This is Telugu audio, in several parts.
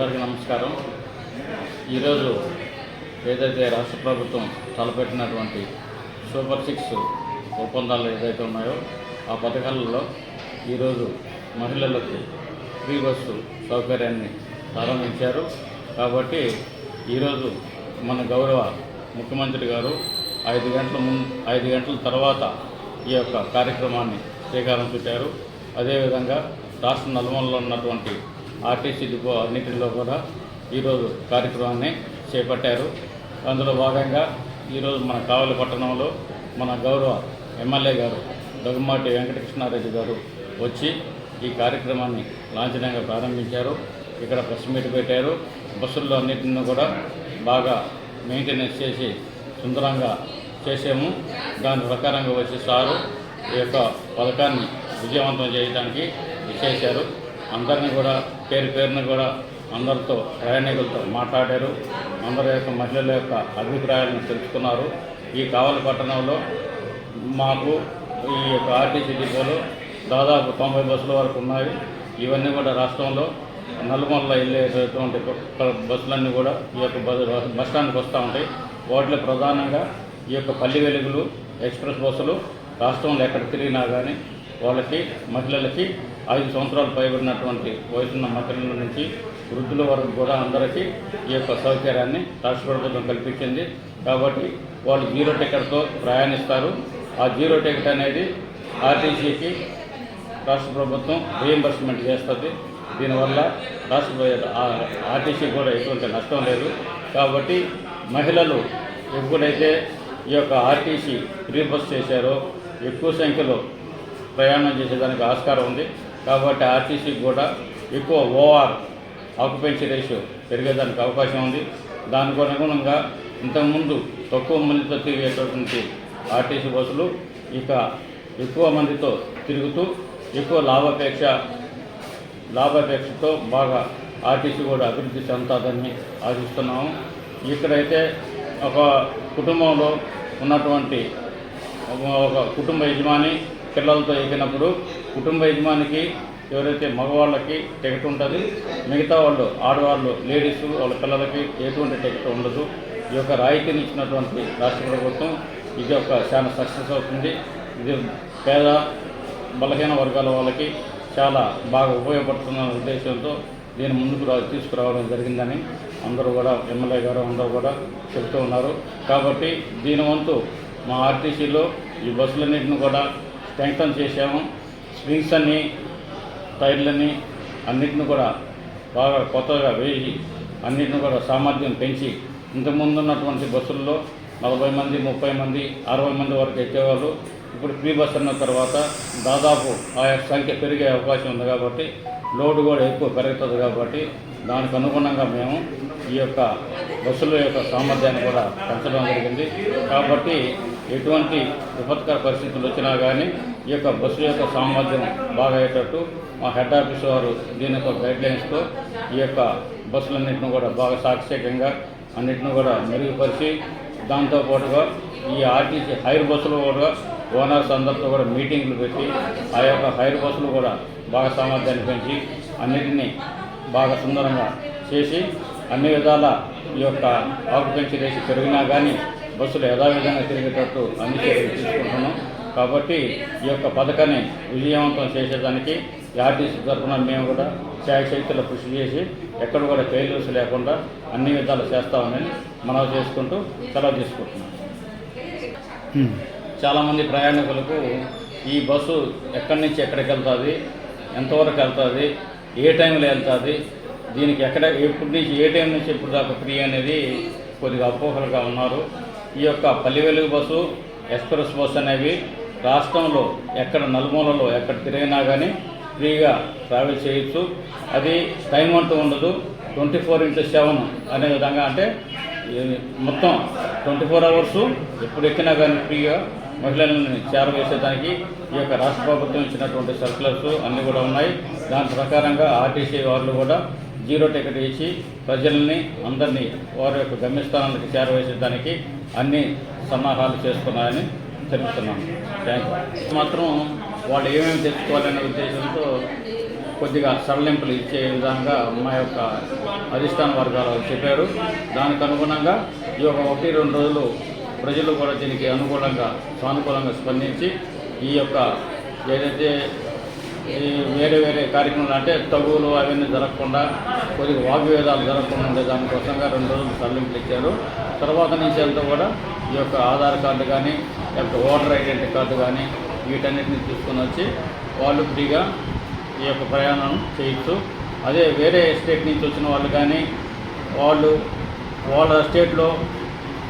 అందరికీ నమస్కారం. ఈరోజు ఏదైతే రాష్ట్ర ప్రభుత్వం తలపెట్టినటువంటి సూపర్ సిక్స్ ఒప్పందాలు ఏదైతే ఉన్నాయో ఆ పథకాలలో ఈరోజు మహిళలకు ఫ్రీ బస్సు సౌకర్యాన్ని ప్రారంభించారు. కాబట్టి ఈరోజు మన గౌరవ ముఖ్యమంత్రి గారు ఐదు గంటల ముందు ఐదు గంటల తర్వాత ఈ యొక్క కార్యక్రమాన్ని శ్రీకారం చుట్టారు. అదేవిధంగా రాష్ట్ర నలుమూలలో ఉన్నటువంటి ఆర్టీసీ డిపో అన్నింటిలో కూడా ఈరోజు కార్యక్రమాన్ని చేపట్టారు. అందులో భాగంగా ఈరోజు మన కావలి పట్టణంలో మన గౌరవ ఎమ్మెల్యే గారు దగ్గుమాటి వెంకటకృష్ణారెడ్డి గారు వచ్చి ఈ కార్యక్రమాన్ని లాంఛనంగా ప్రారంభించారు. ఇక్కడ ప్రెస్ మీట్ పెట్టారు. బస్సుల్లో అన్నింటిని కూడా బాగా మెయింటెనెన్స్ చేసి సుందరంగా చేసాము దాని ప్రకారంగా వచ్చి సారు ఈ యొక్క పథకాన్ని విజయవంతం చేయడానికి చేశారు. అందరినీ కూడా పేరు పేరున కూడా అందరితో ప్రయాణికులతో మాట్లాడారు. అందరి యొక్క మహిళల యొక్క అభిప్రాయాలను తెలుసుకున్నారు. ఈ కావలి పట్టణంలో మాకు ఈ యొక్క ఆర్టీసీ డిపోలో దాదాపు తొంభై బస్సుల వరకు ఉన్నాయి. ఇవన్నీ కూడా రాష్ట్రంలో నల్గొండలో వెళ్ళేటటువంటి బస్సులన్నీ కూడా ఈ యొక్క బస్ స్టాండ్కి వస్తూ ఉంటాయి. వాటిలో ప్రధానంగా ఈ యొక్క పల్లి వెలుగులు ఎక్స్ప్రెస్ బస్సులు రాష్ట్రంలో ఎక్కడ తిరిగినా కానీ వాళ్ళకి మహిళలకి ఐదు సంవత్సరాలు పైబడినటువంటి వయసున్న మహిళల నుంచి వృద్ధుల వరకు కూడా అందరికీ ఈ యొక్క సౌకర్యాన్ని రాష్ట్ర ప్రభుత్వం కల్పించింది. కాబట్టి వాళ్ళు జీరో టికెట్తో ప్రయాణిస్తారు. ఆ జీరో టికెట్ అనేది ఆర్టీసీకి రాష్ట్ర ప్రభుత్వం రీఎంబర్స్మెంట్ చేస్తుంది. దీనివల్ల రాష్ట్ర ఆర్టీసీ కూడా ఎటువంటి నష్టం లేదు. కాబట్టి మహిళలు ఎప్పుడైతే ఈ యొక్క ఆర్టీసీ ఫ్రీ బస్ చేశారో ఎక్కువ సంఖ్యలో ప్రయాణం చేసేదానికి ఆస్కారం ఉంది. కాబట్టి ఆర్టీసీకి కూడా ఎక్కువ ఓఆర్ ఆక్యుపెన్సీ రేషియో పెరిగేదానికి అవకాశం ఉంది. దానికి అనుగుణంగా ఇంతకుముందు తక్కువ మందితో తిరిగేటటువంటి ఆర్టీసీ బస్సులు ఇక ఎక్కువ మందితో తిరుగుతూ ఎక్కువ లాభాపేక్ష లాభాపేక్షతో బాగా ఆర్టీసీ కూడా అభివృద్ధి చెందుతుందని ఆశిస్తున్నాము. ఇక్కడైతే ఒక కుటుంబంలో ఉన్నటువంటి ఒక కుటుంబ యజమాని పిల్లలతో ఎక్కినప్పుడు కుటుంబ యజమానికి ఎవరైతే మగవాళ్ళకి టికెట్ ఉంటుంది మిగతా వాళ్ళు ఆడవాళ్ళు లేడీస్ వాళ్ళ పిల్లలకి ఎటువంటి టికెట్ ఉండదు. ఈ యొక్క రాయితీని ఇచ్చినటువంటి రాష్ట్ర ప్రభుత్వం ఇది ఒక చాలా సక్సెస్ అవుతుంది. ఇది పేద బలహీన వర్గాల వాళ్ళకి చాలా బాగా ఉపయోగపడుతున్న ఉద్దేశంతో దీన్ని ముందుకు రా తీసుకురావడం జరిగిందని అందరూ కూడా ఎమ్మెల్యే గారు అందరూ కూడా చెబుతూ ఉన్నారు. కాబట్టి దీని వంతు మా ఆర్టీసీలో ఈ బస్సులన్నింటిని కూడా స్ట్రెంగ్తన్ చేసాము స్ప్రింగ్స్ అన్ని టైర్లని అన్నిటిని కూడా బాగా కొత్తగా వేసి అన్నిటిని కూడా సామర్థ్యం పెంచి ఇంతకుముందు ఉన్నటువంటి బస్సుల్లో నలభై మంది ముప్పై మంది అరవై మంది వరకు ఎక్కేవాళ్ళు. ఇప్పుడు ఫ్రీ బస్ అన్న తర్వాత దాదాపు ఆ యొక్క సంఖ్య పెరిగే అవకాశం ఉంది కాబట్టి లోడ్ కూడా ఎక్కువ పెరుగుతుంది కాబట్టి దానికి అనుగుణంగా మేము ఈ యొక్క బస్సుల యొక్క సామర్థ్యాన్ని కూడా పెంచడం జరిగింది. కాబట్టి ఎటువంటి విపత్కర పరిస్థితులు వచ్చినా కానీ ఈ యొక్క బస్సు యొక్క సామర్థ్యం బాగా అయ్యేటట్టు మా హెడ్ ఆఫీస్ వారు దీని యొక్క గైడ్లైన్స్తో ఈ యొక్క బస్సులన్నింటిని కూడా బాగా సాక్షికంగా అన్నింటిని కూడా మెరుగుపరిచి దాంతోపాటుగా ఈ ఆర్టీసీ హైర్ బస్సులు కూడా ఓనర్స్ అందరితో కూడా మీటింగ్లు పెట్టి ఆ యొక్క హైర్ బస్సులు కూడా బాగా సామర్థ్యాన్ని పెంచి అన్నిటినీ బాగా సుందరంగా చేసి అన్ని విధాల ఈ యొక్క ఆక్యుపెన్సీ రేసి పెరిగినా కానీ బస్సులు యథావిధంగా తిరిగేటట్టు అన్ని చర్యలు తీసుకుంటున్నాం. కాబట్టి ఈ యొక్క పథకాన్ని విజయవంతం చేసేదానికి ఆర్టీసీ తరఫున మేము కూడా శాయశక్తుల కృషి చేసి ఎక్కడ కూడా ఫెయిల్యూర్స్ లేకుండా అన్ని విధాలు చేస్తామని మనవి చేసుకుంటూ సెలవు తీసుకుంటున్నాం. చాలామంది ప్రయాణికులకు ఈ బస్సు ఎక్కడి నుంచి ఎక్కడికి వెళ్తుంది ఎంతవరకు వెళ్తుంది ఏ టైంలో వెళ్తుంది దీనికి ఎక్కడ ఎప్పటి నుంచి ఏ టైం నుంచి ఎప్పుడు దాకా ఫ్రీ అనేది కొద్దిగా అపోహలుగా ఉన్నారు. ఈ యొక్క పల్లి వెలుగు బస్సు ఎక్స్ప్రెస్ బస్సు అనేవి రాష్ట్రంలో ఎక్కడ నలుమూలలో ఎక్కడ తిరిగినా కానీ ఫ్రీగా ట్రావెల్ చేయొచ్చు. అది టైం అంటూ ఉండదు. ట్వంటీ ఫోర్ ఇంటూ సెవెన్ అనే విధంగా అంటే మొత్తం ట్వంటీ ఫోర్ అవర్స్ ఎప్పుడు ఎక్కినా కానీ ఫ్రీగా మహిళలను చేరవేసేదానికి ఈ యొక్క రాష్ట్ర ప్రభుత్వం ఇచ్చినటువంటి సర్కులర్స్ అన్నీ కూడా ఉన్నాయి. దాని ప్రకారంగా ఆర్టీసీ వాళ్ళు కూడా జీరో టికెట్ ఇచ్చి ప్రజల్ని అందరినీ వారి యొక్క గమ్యస్థానానికి చేరవేసేదానికి అన్ని సన్నాహాలు చేసుకున్నాయని తెలుపుతున్నాను థ్యాంక్ యూ మాత్రం వాళ్ళు ఏమేమి తెచ్చుకోవాలనే ఉద్దేశంతో కొద్దిగా సడలింపులు ఇచ్చే విధంగా మా యొక్క అధిష్టాన వర్గాలు చెప్పారు. దానికి అనుగుణంగా ఈ యొక్క ఒకటి రెండు రోజులు ప్రజలు కూడా దీనికి అనుకూలంగా సానుకూలంగా స్పందించి ఈ యొక్క ఏదైతే వేరే వేరే కార్యక్రమాలు అంటే తగువులు అవన్నీ జరగకుండా కొద్దిగా వాగ్వేదాలు జరగకుండా ఉండే దానికోసంగా రెండు రోజులు సడలింపులు ఇచ్చారు. తర్వాత నుంచి అంతా కూడా ఈ యొక్క ఆధార్ కార్డు కానీ లేకపోతే ఓటర్ ఐడెంటిటీ కార్డు కానీ వీటన్నిటిని తీసుకుని వచ్చి వాళ్ళు ఫ్రీగా ఈ యొక్క ప్రయాణం చేయొచ్చు. అదే వేరే స్టేట్ నుంచి వచ్చిన వాళ్ళు కానీ వాళ్ళు వాళ్ళ స్టేట్లో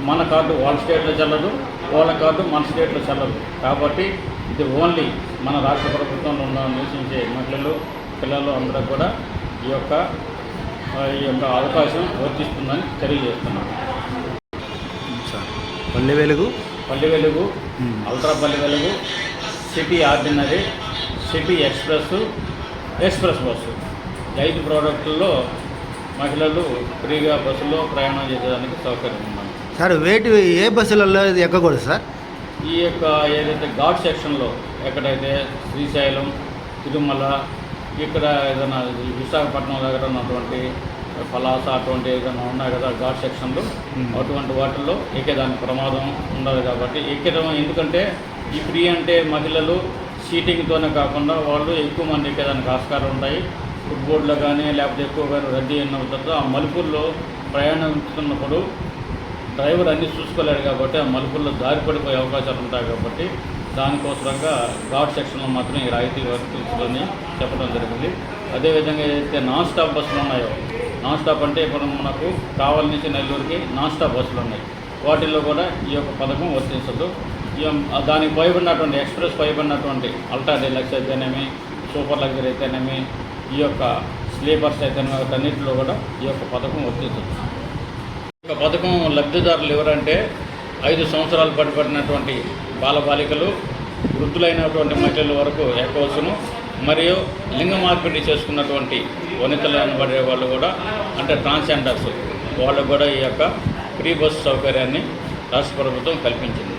మన కార్డు వాళ్ళ స్టేట్లో చల్లదు వాళ్ళ కార్డు మన స్టేట్లో చల్లదు. కాబట్టి ఇది ఓన్లీ మన రాష్ట్ర ప్రభుత్వంలో ఉన్న నివసించే మహిళలు పిల్లలు అందరూ కూడా ఈ యొక్క ఈ యొక్క అవకాశం వర్తిస్తుందని తెలియజేస్తున్నాను సార్ పల్లె వెలుగు? పల్లి Velugu. Ultra Palle Velugu city ordinary city express express bus. ఐదు ప్రోడక్టుల్లో మహిళలు ఫ్రీగా బస్సులో ప్రయాణం చేసేదానికి సౌకర్యం ఉంది. సార్ వేటి ఏ బస్సులలో ఎక్కకూడదు సార్? ఈ యొక్క ఏదైతే ఘాట్ సెక్షన్లో ఎక్కడైతే శ్రీశైలం తిరుమల ఇక్కడ ఏదైనా విశాఖపట్నం దగ్గర ఉన్నటువంటి పలాస అటువంటి ఏదైనా ఉన్నాయి కదా ఘాట్ సెక్షన్లు. అటువంటి వాటిల్లో ఎక్కేదానికి ప్రమాదం ఉండదు కాబట్టి ఎక్కడం ఎందుకంటే ఈ ఫ్రీ అంటే మహిళలు సీటింగ్తోనే కాకుండా వాళ్ళు ఎక్కువ మంది ఎక్కేదానికి ఆస్కారం ఉంటాయి ఫుట్బోర్డ్లో కానీ లేకపోతే ఎక్కువగా రద్దీ అయిన తర్వాత ఆ మలుపుల్లో ప్రయాణిస్తున్నప్పుడు డ్రైవర్ అన్నీ చూసుకోలేడు కాబట్టి ఆ మలుపుల్లో దారి పడిపోయే అవకాశాలు ఉంటాయి కాబట్టి దానికోసరంగా ఘాట్ సెక్షన్లో మాత్రం ఈ రాయితీ వరకు చెప్పడం జరిగింది. అదేవిధంగా ఏదైతే నాన్ స్టాప్ బస్సులు ఉన్నాయో నాన్ స్టాప్ అంటే ఇప్పుడు మనకు కావలి నుంచి నెల్లూరుకి నాన్ స్టాప్ బస్సులు ఉన్నాయి. వాటిల్లో కూడా ఈ యొక్క పథకం వర్తించదు. దానికి పైబడినటువంటి ఎక్స్ప్రెస్ పైబడినటువంటి అల్ట్రా డీలక్స్ అయితేనేమి సూపర్ లగ్జరీ అయితేనేమి ఈ యొక్క స్లీపర్స్ అయితేనేమి వాటన్నిటిలో కూడా ఈ యొక్క పథకం వర్తించదు. ఒక పథకం లబ్ధిదారులు ఎవరంటే ఐదు సంవత్సరాలు పడిపడినటువంటి బాలబాలికలు వృద్ధులైనటువంటి మహిళల వరకు ఎక్కవచ్చును మరియు లింగ మార్పిడి చేసుకున్నటువంటి వనితలను పడే వాళ్ళు కూడా అంటే ట్రాన్స్జెండర్స్ వాళ్ళకు కూడా ఈ యొక్క ఫ్రీ బస్సు సౌకర్యాన్ని రాష్ట్ర ప్రభుత్వం కల్పించింది.